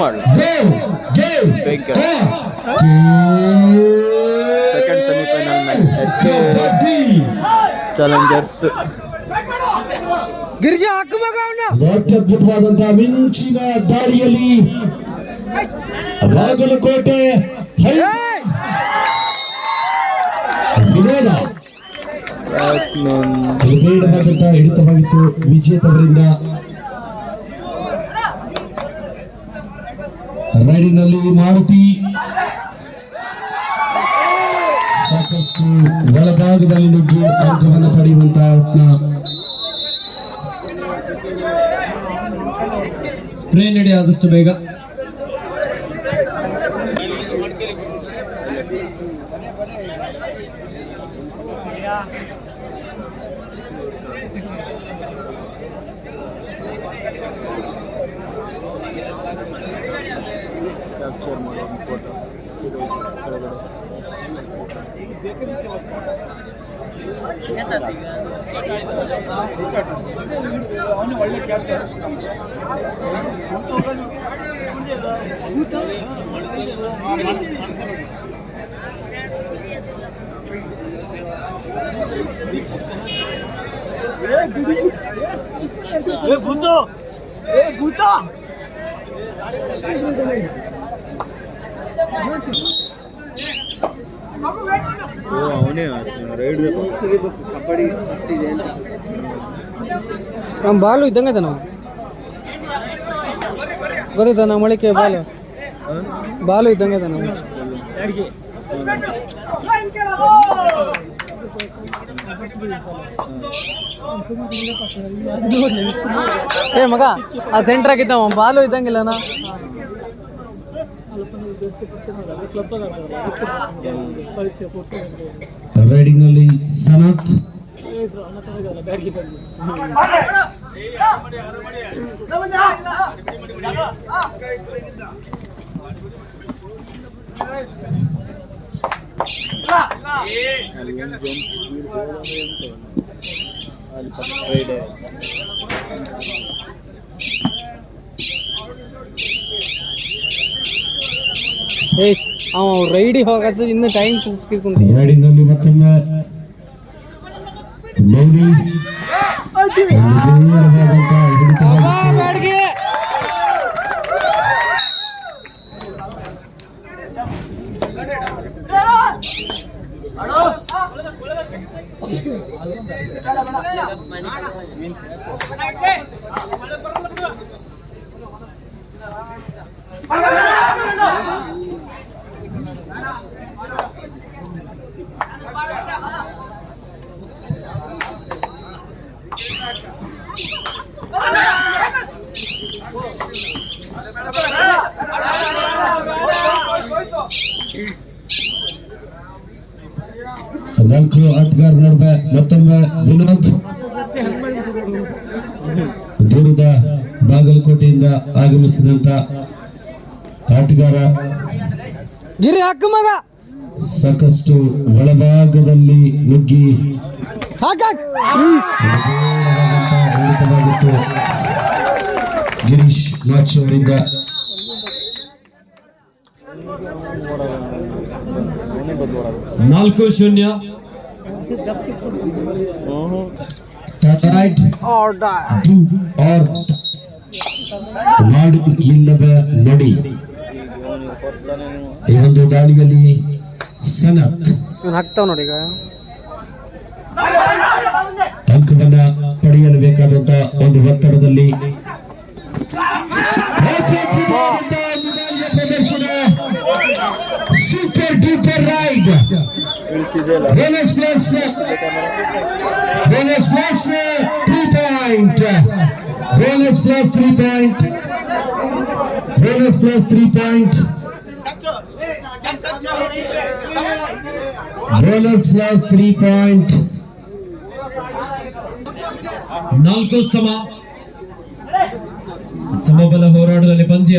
ಮಾಡಲ! Second semifinal match S K challengers Girija ಅತ್ಯದ್ಭುತವಾದಂತಹ ಮಿಂಚಿನ ದಾಳಿಯಲ್ಲಿ ಬಾಗಲಕೋಟೆ ವಿನೋದ. ಹಿಡಿತವಾಗಿತ್ತು ವಿಜೇತವರಿಂದ ರೈಡಿನಲ್ಲಿ ಮಾರುತಿ. ಸಾಕಷ್ಟು ಒಳಭಾಗದಲ್ಲಿ ನುಗ್ಗಿ ಅಂಕವನ್ನು ಪಡೆಯುವಂತಹ ಯತ್ನ ಸ್ಪ್ರೇ ನಡೆ ಆದಷ್ಟು ಬೇಗ. ಕ್ಯಾಪ್ಚರ್ ಮಾಡೋ ಫೋಟೋ ಇದು ಕೆಳಗಡೆ ಓ ಅವನೇ ರೈಡ್ ನಮ್ಮ ಬಾಲು ಇದ್ದಂಗೆ ಅದ ನಾವು ಗೊತ್ತೈತ ನಮ್ಮ ಮಳಿಕೆ ಬಾಲು. ಬಾಲು ಇದ್ದಂಗೆ ಅದ ಏ ಮಗ, ಆ ಸೆಂಟ್ರ್ ಆಗಿದ್ದಾವ ಬಾಲು ಇದ್ದಂಗಿಲ್ಲನ ರೈಡಿಂಗ್ನಲ್ಲಿ ಸನತ್ ಅಲ್ಲಿ ಒಂದು ಜಂಪ್ ಅಲ್ಲಿ ಫಸ್ಟ್ ರೈಡ್ ಏಯ್ ಅವ ರೈಡಿ ಹೋಗತ್ತ ಇನ್ನು ಟೈಮ್ ಕುಗ್ಸ್ಕೊಂತ ರೈಡಿಂಗ್ನಲ್ಲಿ ಮತ್ತೊಮ್ಮೆ ಮೌನಿ ಒಂದು ದೂರವಾದಂತಹ ನಾಲ್ಕು ಆಟಗಾರ ನಡುವೆ ಮತ್ತೊಮ್ಮೆ ವಿನೋದ್. ದೂರದ ಬಾಗಲಕೋಟೆಯಿಂದ ಆಗಮಿಸಿದಂತ ಆಟಗಾರ ಗಿರಿ ಮಗ. ಸಾಕಷ್ಟು ಒಳಭಾಗದಲ್ಲಿ ನುಗ್ಗಿ. ಗಿರೀಶ್ ಮಾಚಿ ಅವರಿಂದ ಅವನೇ ಬದಲು ನಾಲ್ಕು ಶೂನ್ಯ. ನಾಡು ಇಲ್ಲದ ನಡಿ. ಈ ಒಂದು ದಾಳಿಯಲ್ಲಿ ಸನತ್. ನೋಡಿ ಈಗ. ಅಂಕವನ್ನ ಪಡೆಯಲು ಬೇಕಾದಂತ ಒಂದು ಒತ್ತಡದಲ್ಲಿ. ಪ್ರದರ್ಶನ. Super duper raid ಇಳಿಸಿದೆಯಲ್ಲ bonus plus bonus plus three point bonus plus three point bonus plus three point bonus plus three point ನಾಲ್ಕು ಸಮ. ಸಮಬಲ ಹೋರಾಟದಲ್ಲಿ ಪಂದ್ಯ.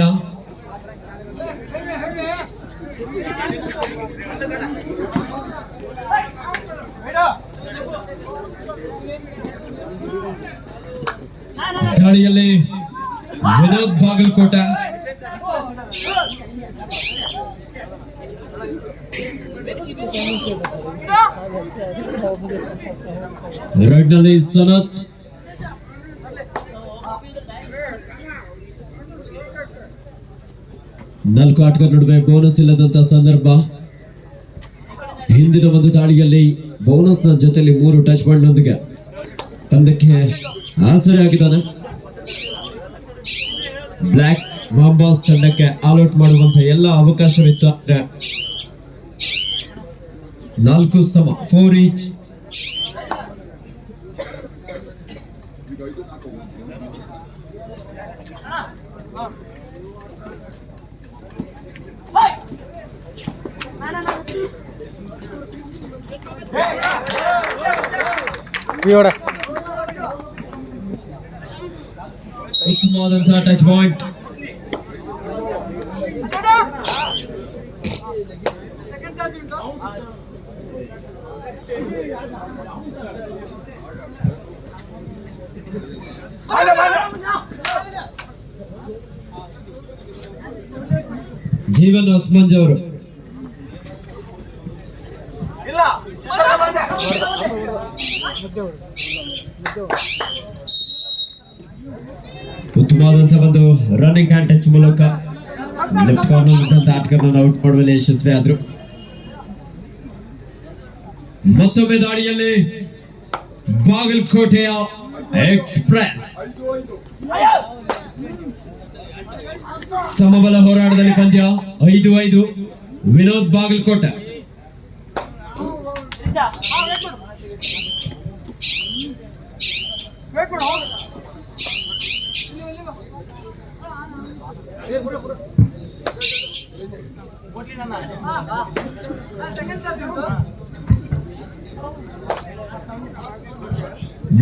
ದಾಳಿಯಲ್ಲಿ ವಿನೋದ್ ಬಾಗಲಕೋಟ. ರೈಟ್ನಲ್ಲಿ ಸನತ್. ನಾಲ್ಕು ಆಟಗಾರ ನಡುವೆ ಬೋನಸ್ ಇಲ್ಲದಂತ ಸಂದರ್ಭ. ಹಿಂದಿನ ಒಂದು ದಾಳಿಯಲ್ಲಿ ಬೋನಸ್ನ ಜೊತೆಲಿ ಮೂರು ಟಚ್ ಪಾಯಿಂಟ್ನೊಂದಿಗೆ ತಂದಕ್ಕೆ ಆಸರೆ ಆಗಿದ್ದಾನೆ ಬ್ಲ್ಯಾಕ್ ಬಾಂಬಾಸ್ ತಂಡಕ್ಕೆ ಆಲ್ಔಟ್ ಮಾಡುವಂತ ಎಲ್ಲ ಅವಕಾಶವಿತ್ತು ಆದ್ರೆ ನಾಲ್ಕು ಸಮ ಫೋರ್ ಈಚ್ ಇವಡ ಉತ್ತಮವಾದಂತಹ ಟಚ್ ಪಾಯಿಂಟ್ ಜೀವನ್ ಹೊಸ್ಮಂಜ್ ಅವರು. ಉತ್ತಮವಾದಂತಹ ಒಂದು ರನ್ನಿಂಗ್ ಹ್ಯಾಂಡ್ ಟಚ್ ಮೂಲಕ ಲೆಫ್ಟ್ ಕಾರ್ನರ್ ಆಟಗಾರನ ಔಟ್ ಮಾಡುವಲ್ಲಿ ಯಶಸ್ವಿ ಆದ್ರು ಮತ್ತೊಮ್ಮೆ ದಾಳಿಯಲ್ಲಿ ಬಾಗಲಕೋಟೆಯ ಎಕ್ಸ್ಪ್ರೆಸ್ ಸಮಬಲ ಹೋರಾಟದಲ್ಲಿ ಪಂದ್ಯ ಐದು ಐದು ವಿನೋದ್ ಬಾಗಲಕೋಟೆ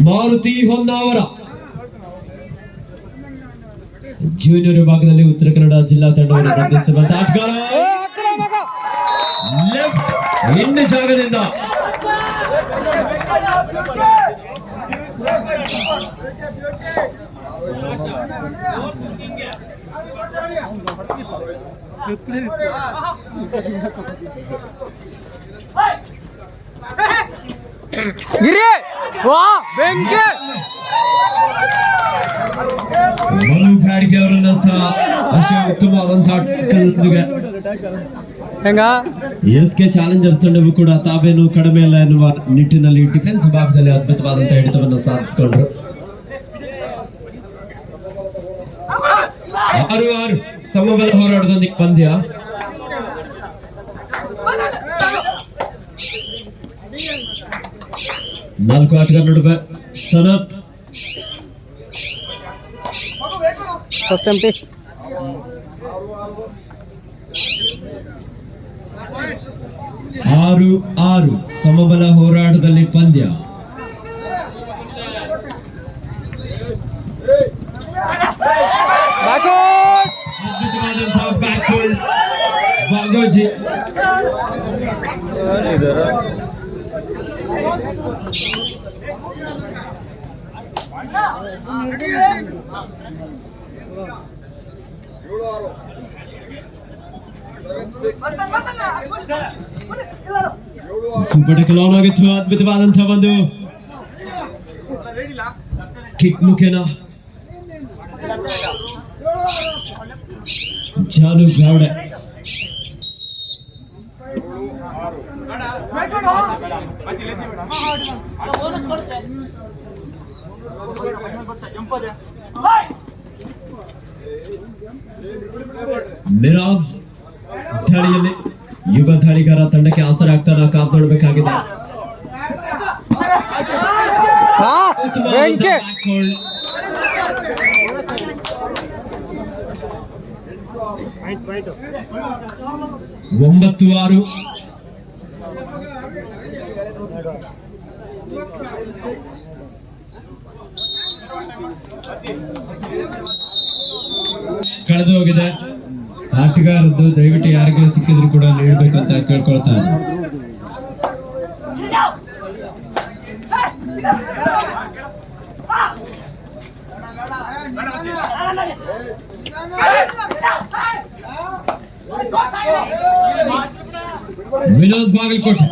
ಮಾರುತಿ ಹೊನ್ನಾವರ ಜೂನಿಯರ್ ವಿಭಾಗದಲ್ಲಿ ಉತ್ತರ ಕನ್ನಡ ಜಿಲ್ಲಾ ತಂಡವನ್ನು ಪ್ರತಿನಿಧಿಸುವಂತ ಆಟಗಾರ ಲೆಫ್ಟ್ ಇನ್ನು ಜಾಗದಿಂದ ಗಿರಿ! ವಾ ಬೆಂಕಿ! ಅವರನ್ನ ಸಹ ಅಷ್ಟೇ ಉತ್ತಮವಾದಂತಹ ಹೆಂಗ? ಎಸ್ ಕೆ ಚಾಲೆಂಜರ್ಸ್ ತಂಡವು ಕೂಡ ತಾವೇನು ಕಡಿಮೆ ಇಲ್ಲ ಎನ್ನುವ ನಿಟ್ಟಿನಲ್ಲಿ ಡಿಫೆನ್ಸ್ ಭಾಗದಲ್ಲಿ ಅದ್ಭುತವಾದಂತಹ ಹಿಡಿತವನ್ನು ಸಾಧಿಸಿಕೊಂಡ್ರು. ಆರು ಆರು. ಸಮಬಲ ಹೋರಾಟದೊಂದಿಗೆ ಪಂದ್ಯ. ನಾಲ್ಕು ಆಟಗಾರ ನಡುವೆ ಸನತ್. ಫಸ್ಟ್ ಎಂಪಿ ಆರು ಆರು ಸಮಬಲ ಹೋರಾಟದಲ್ಲಿ ಪಂದ್ಯ. ಬ್ಯಾಕ್ವರ್ಡ್ ಅದ್ಭುತವಾದಂತಹ backward Bagoji super tackle on ಆಗಿತ್ತು ಅದ್ಭುತವಾದಂತಹ ಒಂದು ಕಿಕ್ ಮುಖೇನ ಜಾನು ಗೌಡೆ ಮಿರಾಜ್ ದಾಳಿಯಲ್ಲಿ ಯುವ ದಾಳಿಗಾರ ತಂಡಕ್ಕೆ ಆಸರೆ ಆಗ್ತಾನ ಕಾದ್ ನೋಡ್ಬೇಕಾಗಿದೆ ಹಾ ಬೆಂಕಿ ಒಂಬತ್ತು ಆರು. ಕಳೆದು ಹೋಗಿದೆ. ಆಟಗಾರದ್ದು ದಯವಿಟ್ಟು ಯಾರಿಗೆ ಸಿಕ್ಕಿದ್ರು ಕೂಡ ನೀಡ್ಬೇಕು ಅಂತ ಕೇಳ್ಕೊಳ್ತಾ ಇದ್ದೀನಿ. ವಿನೋದ್ ಬಾಗಲಕೋಟೆ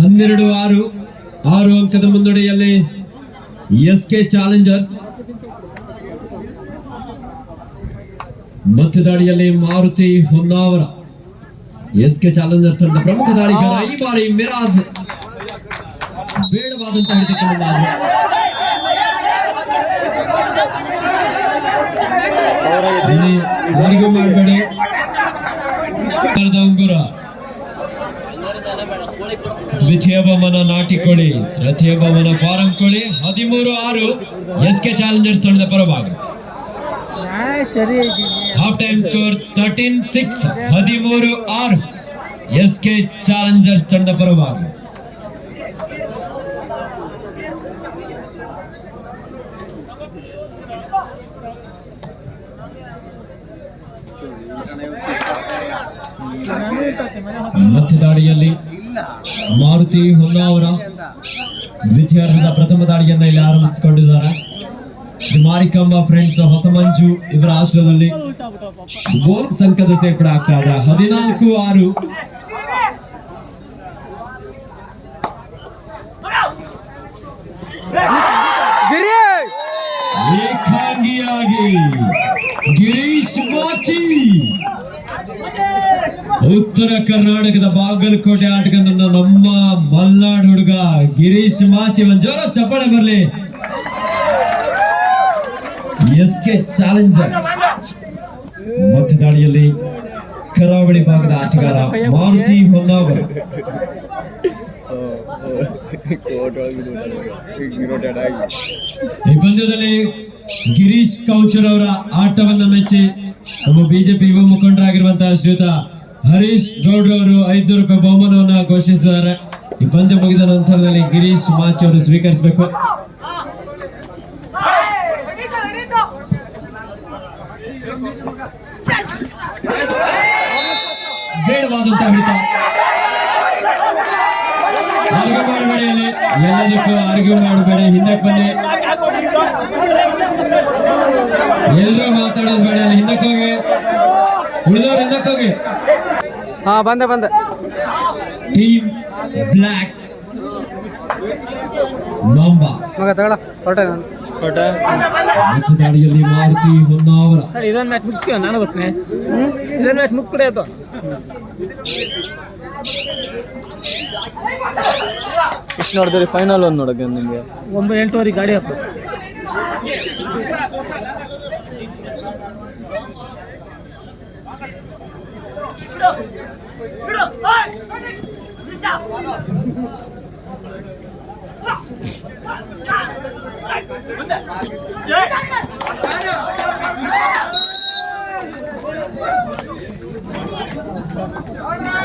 ಹನ್ನೆರಡು ಆರು ಆರು ಅಂಕದ ಮುನ್ನಡೆಯಲ್ಲಿ ಎಸ್ ಕೆ ಚಾಲೆಂಜರ್ಸ್ ಮತ್ತೆ ದಾಳಿಯಲ್ಲಿ Maruti Honnavar. S K challengers ಪ್ರಮುಖ ದಾಳಿಗಾರ. ಈ ಬಾರಿ ಮಿರಾಜ್ ಬೇಡವಾದಂತ ಹಿಡಿದುಕೊಂಡಾದ್ರು ಇಲ್ಲಿ ಯಾರಿಗೂ ಮಾಡಬೇಡಿ ಉಂಗುರ ದ್ವಿತೀಯ ಬಹುಮಾನ ನಾಟಿ ಕೋಳಿ ತೃತೀಯ ಬಹುಮಾನ ಫಾರಂ ಕೋಳಿ ಹದಿಮೂರು ಆರು ಎಸ್ ಕೆ ಚಾಲೆಂಜರ್ಸ್ ತಂಡದ ಪರವಾಗಿ ಸರಿ ಐತಿ half time score thirteen six ಹದಿಮೂರು ಆರು ಎಸ್ ಕೆ ಚಾಲೆಂಜರ್ಸ್ ತಂಡದ ಪರವಾಗಿ ಮತ್ತೆ ದಾಳಿಯಲ್ಲಿ ಮಾರುತಿ ಹೊನ್ನಾವರ ದ್ವಿತೀಯಾರ್ಧದ ಪ್ರಥಮ ದಾಳಿಯನ್ನ ಇಲ್ಲಿ ಆರಂಭಿಸಿಕೊಂಡಿದ್ದಾರೆ. ಶ್ರೀ ಮಾರಿಕಂಬ ಫ್ರೆಂಡ್ಸ್ ಹೊಸಮಂಜು ಇವರ ಆಶ್ರಯದಲ್ಲಿ ಬೋಲ್ ಸಂಘದ ಸೇರ್ಪಡೆ ಆಗ್ತಾ ಇದೆ. ಹದಿನಾಲ್ಕು ಆರು. ಏಕಾಂಗಿಯಾಗಿ ಗಿರೀಶ್ ಮಾಚಿ ಉತ್ತರ ಕರ್ನಾಟಕದ ಬಾಗಲಕೋಟೆ ಆಟಗಾರನ ನಮ್ಮ ಮಲ್ನಾಡ್ ಹುಡುಗ ಗಿರೀಶ್ ಮಾಚಿ ಒಂದ್ ಜೋರ ಚಪ್ಪಾಳೆ ಬರ್ಲಿ. S K challenger. ಮತ್ತೆ ದಾಳಿಯಲ್ಲಿ ಕರಾವಳಿ ಭಾಗದ ಆಟಗಾರ ಮಾರುತಿ ಹೊನ್ನಾವರ್. ಈ ಪಂದ್ಯದಲ್ಲಿ ಗಿರೀಶ್ ಕೌಚರ್ ಅವರ ಆಟವನ್ನ ಮೆಚ್ಚಿ ನಮ್ಮ ಬಿಜೆಪಿ ಯುವ ಮುಖಂಡರಾಗಿರುವಂತಹ ಶ್ರೀಯುತ ಹರೀಶ್ ಗೌಡ್ ಅವರು ಐದು ರೂಪಾಯಿ ಬಹುಮಾನವನ್ನ ಘೋಷಿಸಿದ್ದಾರೆ. ಈ ಪಂದ್ಯ ಮುಗಿದ ನಂತರದಲ್ಲಿ ಗಿರೀಶ್ ಮಾಚ್ ಅವರು ಸ್ವೀಕರಿಸಬೇಕು. ಬೇಡವಾದಂತ ಹಿಡಿತ ಆರ್ಗ್ಯೂ ಮಾಡಬೇಡಿ ಅಲ್ಲಿ ಎಲ್ಲದಕ್ಕೂ ಆರ್ಗ್ಯೂ ಮಾಡಬೇಡಿ ಹಿಂದಕ್ಕೆ ಬನ್ನಿ. ಎಲ್ಲರೂ ಮಾತಾಡೋದು ಬೇಡ ಅಲ್ಲಿ ಹಿಂದಕ್ಕೆ ಹೋಗಿ. ಉಳಿದವ್ರು ಹಿಂದಕ್ಕೆ ಹಾ ಬಂದೆ ಬಂದೆ. ಟೀಮ್ ಮಾಂಬಾಸ್ ಮಗ ತಗೊಳ ಹೊರಟೆ ನಾನು. ಮತ್ತು ದಾಳಿಯಲ್ಲಿ ಮಾರುತಿ ಹೊನ್ನಾವರ ಇದೊಂದು ಮ್ಯಾಚ್ ಮುಗಿಸ್ತೀವ ನಾನು ಬರ್ತೀನಿ. ಇದೊಂದು ಮ್ಯಾಚ್ ಇಷ್ಟು ನೋಡಿದ್ರೆ ಫೈನಲ್ ಒಂದು ನೋಡಕ್ಕೆ ನಿಮಗೆ ಒಂಬತ್ತು ಎಂಟುವರೆಗೆ ಗಾಡಿ ಹಾಕು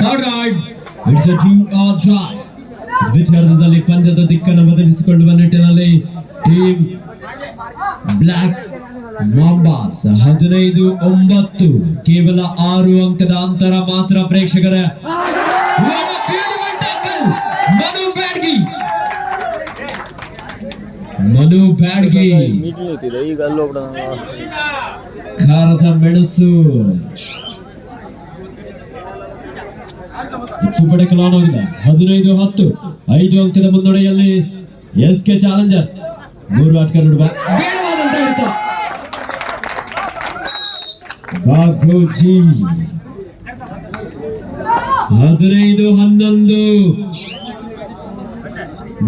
third it's a do or die ದ್ವಿತೀಯಾರ್ಧದಲ್ಲಿ ಪಂದ್ಯದ ದಿಕ್ಕನ್ನು ಬದಲಿಸಿಕೊಳ್ಳುವ ನಿಟ್ಟಿನಲ್ಲಿ ಟೀಮ್ ಬ್ಲ್ಯಾಕ್ ಮಾಂಬಾಸ್ ಹದಿನೈದು ಒಂಬತ್ತು. ಕೇವಲ ಆರು ಅಂಕದ ಅಂತರ ಮಾತ್ರ ಪ್ರೇಕ್ಷಕರ. Tackle! ಮನು ಬ್ಯಾಡ್ಗಿ ಮಧು ಬ್ಯಾಡ್ಗಿ ಈಗ ಖಾರದ ಮೆಣಸು ಹದಿನೈದು ಹತ್ತು. ಐದು ಅಂಕದ ಮುನ್ನಡೆಯಲ್ಲಿ ಎಸ್ ಕೆ ಚಾಲೆಂಜರ್ಸ್ ಮೂರು ಆಟಕ ನೋಡುವ ಹದಿನೈದು ಹನ್ನೊಂದು.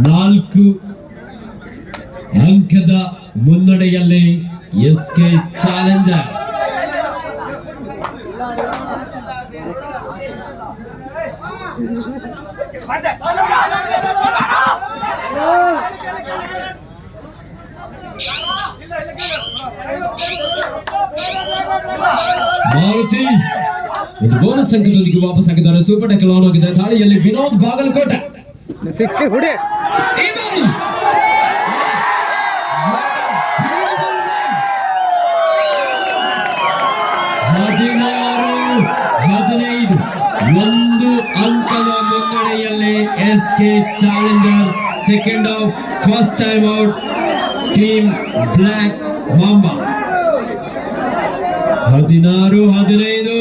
ನಾಲ್ಕು. ಅಂಕದ ಮುನ್ನಡೆಯಲ್ಲಿ S K challenger. Maruti. Bonus ಅಂಕದೊಂದಿಗೆ ವಾಪಸ್ ಆಗಿದ್ದಾರೆ ಸೂಪರ್ ಟೆಕಲ್ ಆನ್ ಆಗಿದೆ ದಾಳಿಯಲ್ಲಿ ವಿನೋದ್ ಬಾಗಲಕೋಟೆ. ಸಿಕ್ಕಿ ಹುಡಿ. ಹದಿನಾರು ಹದಿನೈದು ಒಂದು ಅಂಕದ ಮುನ್ನಡೆಯಲ್ಲಿ S K challenger second out first time out team black mamba ಹದಿನಾರು ಹದಿನೈದು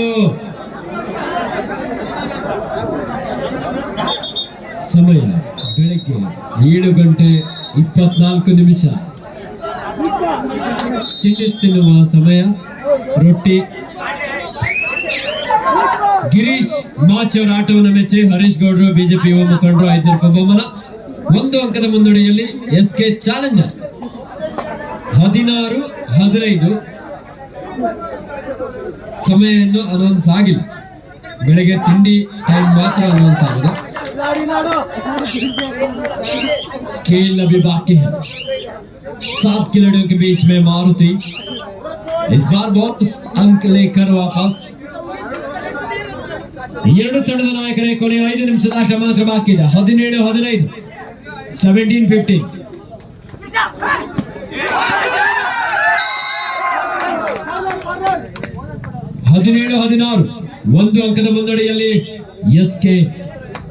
ಸಮಯ ಬೆಳಗ್ಗೆ ಏಳು ಗಂಟೆ ಇಪ್ಪತ್ನಾಲ್ಕು ನಿಮಿಷ. ತಿಂಡಿ ತಿನ್ನುವ ಸಮಯ ರೊಟ್ಟಿ. ಗಿರೀಶ್ ಮಾಚ್ ಅವರ ಆಟವನ್ನು ಮೆಚ್ಚಿ ಹರೀಶ್ ಗೌಡರು, ಬಿಜೆಪಿ ಯುವ ಮುಖಂಡರು ಐದರ ಬಹುಮಾನ. ಒಂದು ಅಂಕದ ಮುನ್ನಡೆಯಲ್ಲಿ ಎಸ್ ಕೆ ಚಾಲೆಂಜರ್ಸ್. ಹದಿನಾರು, ಹದಿನೈದು. ಸಮಯವನ್ನು ಅನೌನ್ಸ್ ಆಗಿಲ್ಲ. ಬೆಳಗ್ಗೆ ತಿಂಡಿ ಟೈಮ್ ಮಾತ್ರ ಅನೌನ್ಸ್ ಆಗಿದೆ. खेल अभी बाकी है सात खिलाड़ियों के बीच में मारुति इस बार बहुत अंक लेकर वापस ಎರಡು ತಂಡದ ನಾಯಕರೇ ಕೊನೆಯ ಐದು ನಿಮಿಷದ ಆಟ ಮಾತ್ರ ಬಾಕಿ ಇದೆ ಹದಿನೇಳು ಹದಿನೈದು ಸೆವೆಂಟೀನ್ ಫಿಫ್ಟೀನ್ ಹದಿನೇಳು ಹದಿನಾರು ಒಂದು ಅಂಕದ ಮುನ್ನಡೆಯಲ್ಲಿ S K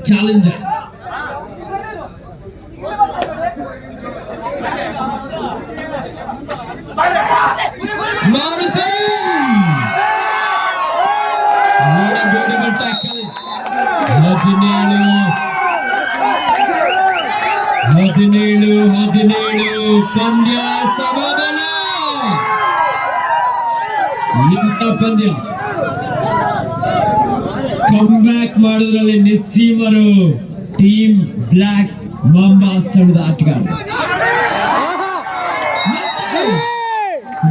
challengers Maruti What a beautiful tackle. ಹದಿನೇಳು ಹದಿನೇಳು ಹದಿನೇಳು ಪಂದ್ಯ ಸಮಾಧಾನ ಇಂಥ ಪಂದ್ಯ ಬ್ಯಾಕ್ ಮಾಡೋದ್ರಲ್ಲಿ ನಿಸ್ಸೀಮರು ಟೀಮ್ ಬ್ಲ್ಯಾಕ್ ಮಾಂಬಾಸ್ ಆಟಗಾರ.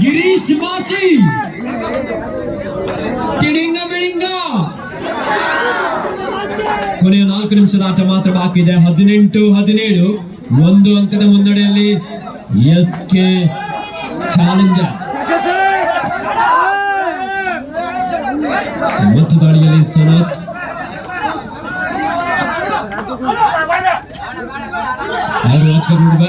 ಗಿರೀಶ್ ಮಾಚಿ. ಟಿಡಿಂಗ ಬಿಡಿಂಗ. ಕೊನೆಯ ನಾಲ್ಕು ನಿಮಿಷದ ಆಟ ಮಾತ್ರ ಬಾಕಿ ಇದೆ. ಹದಿನೆಂಟು, ಹದಿನೇಳು. ಒಂದು ಅಂಕದ ಮುನ್ನಡೆಯಲ್ಲಿ ಎಸ್ ಕೆ ಚಾಲೆಂಜರ್ ಮತ್ತು ದಾಳಿಯಲ್ಲಿ ಸನತ್. ವಾಚಕರು ಹುಡುಗ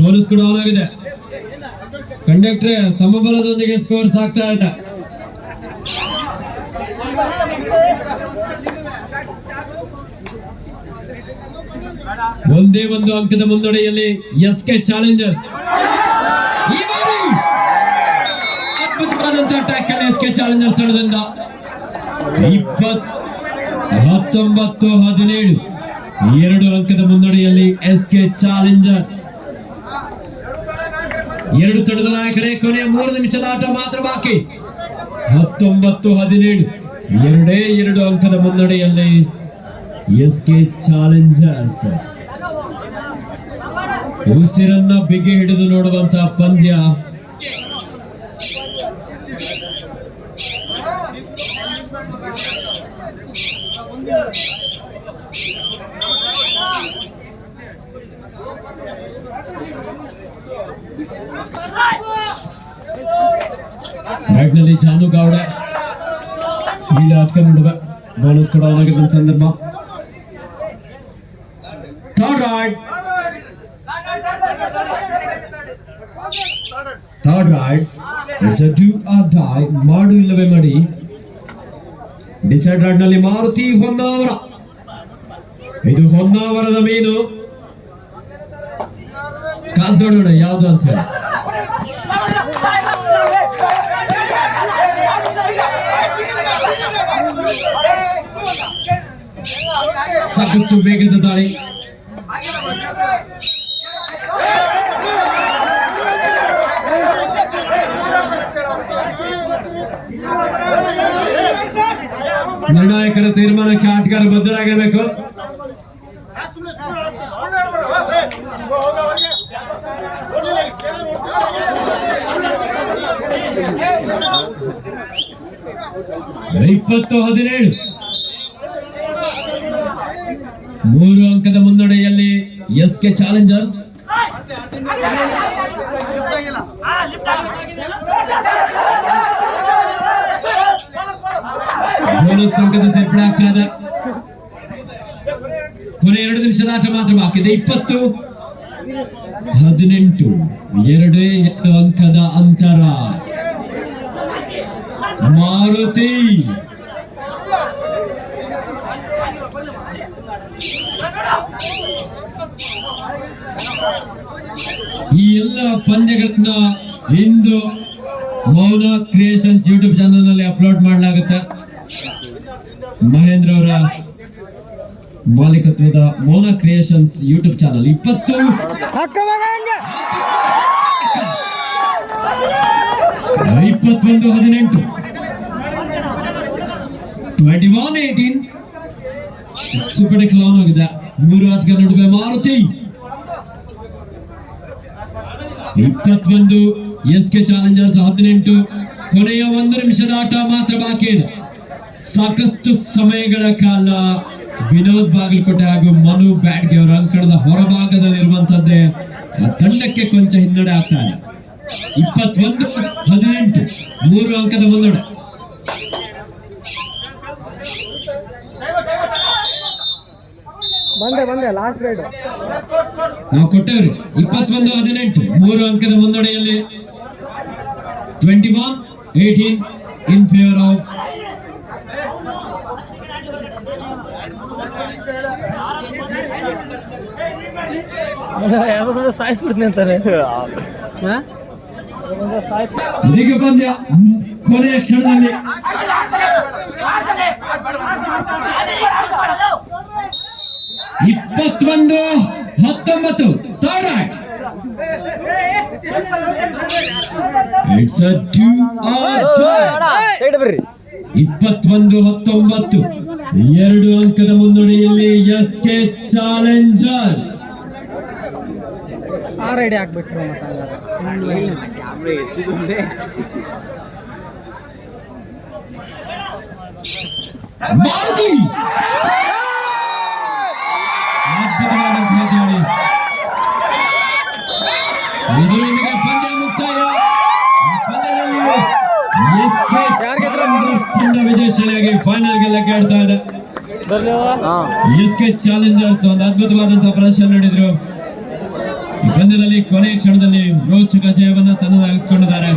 ಬೋನಸ್ ಕೂಡ ಆನ್ ಆಗಿದೆ. ಕಂಡಕ್ಟರ್ ಸಮಬಲದೊಂದಿಗೆ ಸ್ಕೋರ್ ಸಾಕ್ತಾ ಇದೆ ಒಂದೇ ಒಂದು ಅಂಕದ ಮುನ್ನಡೆಯಲ್ಲಿ ಎಸ್ ಕೆ ಚಾಲೆಂಜರ್ ಅದ್ಭುತವಾದಂತಹ ಟ್ಯಾಕಲ್ ಎಸ್ ಕೆ ಚಾಲೆಂಜರ್ ತಂಡದಿಂದ. ಇಪ್ಪತ್ ಹತ್ತೊಂಬತ್ತು ಹದಿನೇಳು. ಎರಡು ಅಂಕದ ಮುನ್ನಡೆಯಲ್ಲಿ ಎಸ್ ಕೆ ಚಾಲೆಂಜರ್ಸ್ ಎರಡು ತಂಡದ ನಾಯಕರೇ, ಕೊನೆಯ ಮೂರು ನಿಮಿಷದ ಆಟ ಮಾತ್ರ ಬಾಕಿ. ಹತ್ತೊಂಬತ್ತು ಹದಿನೇಳು. ಎರಡೇ ಎರಡು ಅಂಕದ ಮುನ್ನಡೆಯಲ್ಲಿ ಎಸ್ ಕೆ ಚಾಲೆಂಜರ್ಸ್ ಉಸಿರನ್ನ ಬಿಗಿ ಹಿಡಿದು ನೋಡುವಂತಹ ಪಂದ್ಯ ರೈಟ್ನಲ್ಲಿ ಜಾನು ಗೌಡ ಇಲ್ಲಿ ಹತ್ಕೊಂಡು ನೋಡುವ. ಬೋನಸ್ ಕೂಡ ಆಗಿದ್ದ ಸಂದರ್ಭ. ರೈಡ್ ರೈಡ್ ಡೈ ಮಾಡು ಇಲ್ಲವೇ ಮಾಡಿ. ಡಿಸೈಡ್ ರೈಡ್ನಲ್ಲಿ ಮಾರುತಿ ಹೊನ್ನಾವರ. ಇದು ಹೊನ್ನಾವರದ ಮೀನು. ಕಾದ್ದೋಡೋಣ ಯಾವುದು ಅಂತ ಹೇಳಿ. ಸಾಕಷ್ಟು ವೇಗದ ದಾಳಿ. ನಿರ್ಣಾಯಕರ ತೀರ್ಮಾನಕ್ಕೆ ಆಟಗಾರ ಬದ್ಧರಾಗಿರಬೇಕು. ಇಪ್ಪತ್ತು ಹದಿನೇಳು. ಮೂರು ಅಂಕದ ಮುನ್ನಡೆಯಲ್ಲಿ ಎಸ್ ಕೆ ಚಾಲೆಂಜರ್ಸ್. ಬೋನಸ್ ಅಂಕದ ಸೇರ್ಪಡೆ ಆಗ್ತಾ ಇದೆ ಕೊನೆ ಎರಡು ನಿಮಿಷದ ಆಟ ಮಾತ್ರ ಬಾಕಿದೆ ಇಪ್ಪತ್ತು, ಹದಿನೆಂಟು, ಎರಡೇ ಎತ್ತು ಅಂಕದ ಅಂತರ. ಮಾರುತಿ ಈ ಎಲ್ಲ ಪಂದ್ಯಗಳನ್ನ ಇಂದು ಮೌನ ಕ್ರಿಯೇಷನ್ಸ್ ಯೂಟ್ಯೂಬ್ ಚಾನಲ್ನಲ್ಲಿ ಅಪ್ಲೋಡ್ ಮಾಡಲಾಗುತ್ತೆ. ಮಹೇಂದ್ರ ಅವರ ಮಾಲೀಕತ್ವದ ಮೌನ ಕ್ರಿಯೇಷನ್ಸ್ ಯೂಟ್ಯೂಬ್ ಚಾನಲ್ ಇಪ್ಪತ್ತು. ಇಪ್ಪತ್ತೊಂದು ಹದಿನೆಂಟು. ಟ್ವೆಂಟಿ ಒನ್ ಏಟೀನ್ ಸೂಪರ್ ಕ್ಲೌನ್ ಆಗಿದೆ. ಆಟಗಾರ ನಡುವೆ ಮಾರುತಿ. ಇಪ್ಪತ್ತೊಂದು ಎಸ್ ಕೆ ಚಾಲೆಂಜರ್ಸ್ ಹದಿನೆಂಟು. ಕೊನೆಯ ಒಂದು ನಿಮಿಷದ ಆಟ ಮಾತ್ರ ಬಾಕಿ ಸಾಕಷ್ಟು ಸಮಯಗಳ ಕಾಲ ವಿನೋದ್ ಬಾಗಲಕೋಟೆ ಹಾಗೂ ಮನು ಬ್ಯಾಡ್ಗೆ ಅವರ ಅಂಕಣದ ಹೊರಭಾಗದಲ್ಲಿರುವಂತದ್ದೇ ತಂಡಕ್ಕೆ ಕೊಂಚ ಹಿನ್ನಡೆ ಆಗ್ತಾ ಇದೆ. ಇಪ್ಪತ್ತೊಂದು ಹದಿನೆಂಟು, ಮೂರು ಅಂಕದ ಮುನ್ನಡೆ. ಬಂದೆ ಬಂದೆ ಲಾಸ್ಟ್ ರೈಡ್ ನಾವು ಕೊಟ್ಟವ್ರಿ. ಇಪ್ಪತ್ತೊಂದು, ಹದಿನೆಂಟು. ಮೂರು ಅಂಕದ ಮುನ್ನಡೆಯಲ್ಲಿ twenty one eighteen in favour of ಸಾಯಿಸ್ಬಿಡ್ತೀನಿ ಅಂತಾರೆ ಕೊನೆಯ ಕ್ಷಣದಲ್ಲಿ. ಇಪ್ಪತ್ತೊಂದು ಹತ್ತೊಂಬತ್ತು. ಇಟ್ಸ್ ಅ ಆರ್ ಸೈಡ್ ಬರ್ರಿ ಇಪ್ಪತ್ತೊಂದು ಹತ್ತೊಂಬತ್ತು. ಎರಡು ಅಂಕದ ಮುನ್ನಡೆಯಲ್ಲಿ ಎಸ್ ಕೆ ಚಾಲೆಂಜರ್ ಆ ರೈಡ್ ಹಾಕ್ಬಿಟ್ರು ಕ್ಯಾಮ್ರಾ ಅದ್ಭುತವಾದಂತಹ ದಾಳಿ. ಇದರೊಂದಿಗೆ ಪಂದ್ಯ ಮುಕ್ತಾಯ ತಂಡ ವಿಜಯಶಾಲಿಯಾಗಿ ಲೆಕ್ಕಾಡ್ತಾ ಇದೆ ಎಸ್ ಕೆ ಚಾಲೆಂಜರ್ಸ್ ಒಂದು ಅದ್ಭುತವಾದಂತಹ ಪ್ರದರ್ಶನ ನೀಡಿದ್ರು. ಈ ಪಂದ್ಯದಲ್ಲಿ ಕೊನೆಯ ಕ್ಷಣದಲ್ಲಿ ರೋಚಕ ಜಯವನ್ನ ತನ್ನದಾಗಿಸಿಕೊಂಡಿದ್ದಾರೆ.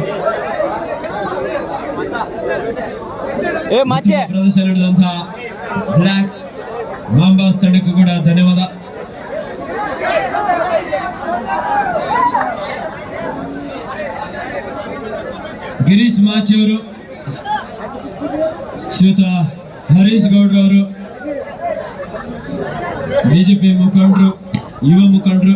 ಪ್ರದರ್ಶನ ನೀಡಿದಂತಹ ಬ್ಲಾಕ್ ಬಾಂಬಾಸ್ ತಂಡಕ್ಕೂ ಕೂಡ ಧನ್ಯವಾದ. ಗಿರೀಶ್ ಮಾಚಿ ಅವರು ಶ್ರೀಯುತ ಹರೀಶ್ ಗೌಡ್ರವರು ಬಿಜೆಪಿ ಮುಖಂಡರು